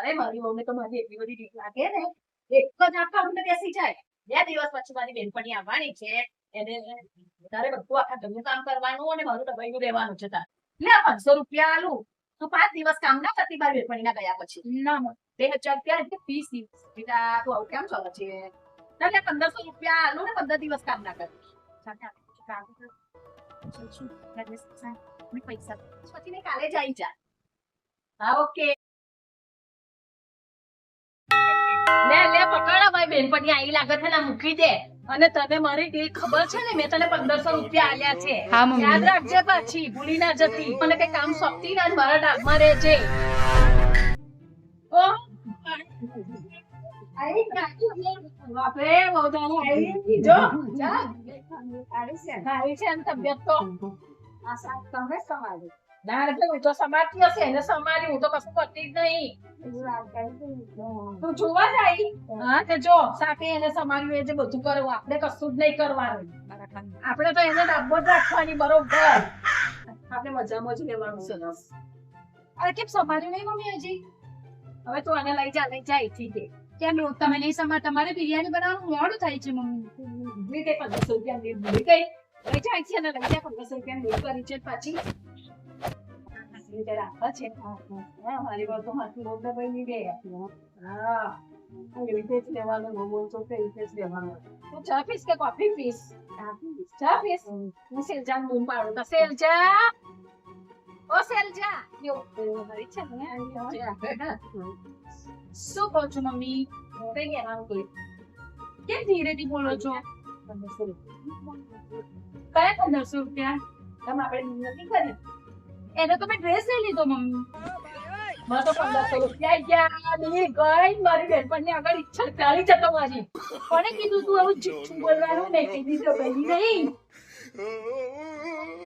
અરે મારી મમ્મી તો મારી એટલી બધી બીક લાગે ને. એક જ આખા રૂમને બેસી જાય. બે દિવસ પછી મારી બેનપણી આવવાની છે. એને તારે બધું આખા ઘરનું કામ કરવાનું અને મારું ડબાઈનું લેવાનું છે તાર. લે પાંચસો રૂપિયા આલું. તું પાંચ દિવસ કામ ના કરતી મારી બેનપણી ના ગયા પછી. ના બે હજાર રૂપિયા એટલે દિવસ. બેટા તું આવું કેમ ચાલે છે? તારે પંદરસો રૂપિયા આલું ને પંદર દિવસ કામ ના કર. ચાલ, ચાલ, કામ કર. ચાલ, શું? તારે સાહેબ, મને પૈસા. પછી કાલે જાય જા. હા ઓકે. બેનપણી આવી લાગે છે ને મૂકી દે. અને તને મારી એ ખબર છે ને મેં તને પંદરસો રૂપિયા આલ્યા છે. યાદ રાખજે પાછી ભૂલી ના જતી. મને કઈ કામ સોંપતી ના મારા ડાકમાં રહેજે. તબિયત તો. તમે સંભાળી ના એટલે તો સમાતી હશે એને સમારી હું તો કશું કરતી જ નહીં. તું જોવા જાય. હા તે જો સાકે એને સમાર્યું એ જે બધું કરવું આપણે કશું જ નહીં કરવાનું. આપણે તો એને ડાબો જ રાખવાની બરોબર. આપણે મજામાં જ લેવાનું સરસ. અરે કેમ સમાર્યું નહીં મમ્મી હજી? હવે તું આને લઈ જા લઈ જા અહીંથી તે કેમ તમે નહીં સમા તમારે બિરયાની બનાવવાનું મોડું થાય છે મમ્મી. ગઈ પંદરસો રૂપિયા ભૂલી ગઈ. લઈ જા અહીંથી અને લઈ જા પંદરસો રૂપિયા ની કરી છે પાછી. રીતે રાખવા છે. હા મારી વાત તો હાથથી રોડ ને ભાઈ દે હા. રીતે જ લેવાનું મોમો તો કે રીતે જ લેવાનું તું ચા પીસ કે કોફી પીસ ચા પીસ હું સેલજા બૂમ પાડું. તો સેલજા! ઓ સેલજા! યો મારી છે ને? શું કહો છો મમ્મી? કઈ ગયા કોઈ? કેમ ધીરેથી બોલો છો? કયા પંદરસો રૂપિયા? તમે આપણે નથી કરી એનો તો મેં ડ્રેસ લઈ લીધો મમ્મી. તો પંદરસો રૂપિયા ગયા. ની ગઈ મારી બેનપણની આગળ ઈચ્છા ચાલી જતો મારી. કોને કીધું તું આવું જુઠ્ઠું બોલવાનું? નહીં કીધી તો નહીં